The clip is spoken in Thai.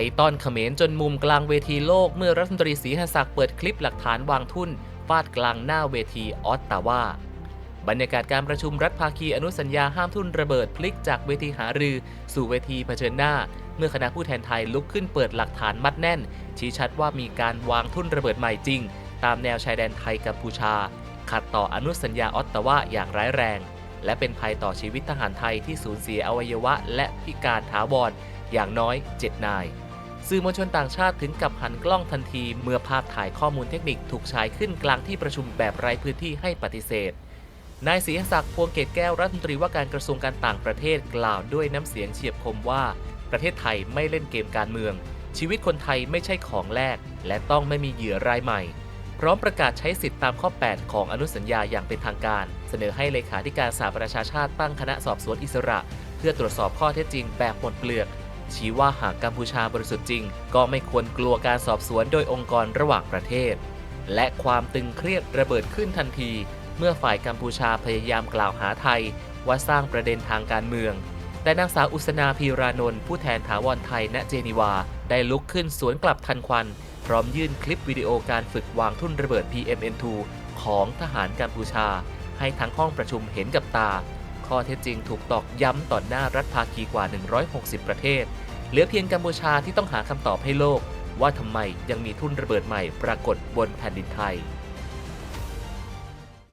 ยต้อนเขมรจนมุมกลางเวทีโลกเมื่อรัฐมนตรีศรีหศักดิ์เปิดคลิปหลักฐานวางทุนฟาดกลางหน้าเวทีออตตาวาบรรยากาศการประชุมรัฐภาคีอนุสัญญาห้ามทุนระเบิดพลิกจากเวทีหารือ สู่เวทีเผชิญหน้า เมื่อคณะผู้แทนไทยลุกขึ้นเปิดหลักฐานมัดแน่น ชี้ชัดว่ามีการวางทุนระเบิดใหม่จริง ตามแนวชายแดนไทยกัมพูชา ขัดต่ออนุสัญญาออตตาวาอย่างร้ายแรง และเป็นภัยต่อชีวิตทหารไทยที่สูญเสียอวัยวะ และพิการถาวรอย่างน้อย 7 นาย สื่อมวลชนต่างชาติถึงกับหันกล้องทันที เมื่อภาพถ่ายข้อมูลเทคนิคถูกฉายขึ้นกลางที่ประชุมแบบไร้พื้นที่ให้ปฏิเสธ นายศรีศักดิ์พวงเกตแก้วรัฐมนตรีว่าการกระทรวงการต่างประเทศกล่าวด้วยน้ำเสียงเฉียบคมว่า ประเทศไทยไม่เล่นเกมการเมือง ชีวิตคนไทยไม่ใช่ของแลกและต้องไม่มีเหยื่อรายใหม่ พร้อมประกาศใช้สิทธิตามข้อ 8 ของอนุสัญญาอย่างเป็นทางการ เสนอให้เลขาธิการสหประชาชาติตั้งคณะสอบสวนอิสระ เพื่อตรวจสอบข้อเท็จจริงแบบหมดเปลือก ชี้ว่าหากกัมพูชาบริสุทธิ์จริง ก็ไม่ควรกลัวการสอบสวนโดยองค์กรระหว่างประเทศ และความตึงเครียดระเบิดขึ้นทันที เมื่อฝ่ายกัมพูชาพยายามกล่าวหาไทย ว่าสร้างประเด็นทางการเมือง แต่นางสาวอุษนาพีรานนท์ผู้แทนถาวรไทยณเจนีวา ได้ลุกขึ้นสวนกลับทันควัน พร้อมยื่นคลิปวิดีโอการฝึกวางทุ่นระเบิด PMN2 ของทหารกัมพูชา ให้ทั้งห้องประชุมเห็นกับตา ข้อเท็จจริงถูกตอกย้ำต่อหน้ารัฐภาคีกว่า 160 ประเทศ เหลือเพียงกัมพูชาที่ต้องหาคำตอบให้โลก ว่าทำไมยังมีทุ่นระเบิดใหม่ปรากฏบนแผ่นดินไทย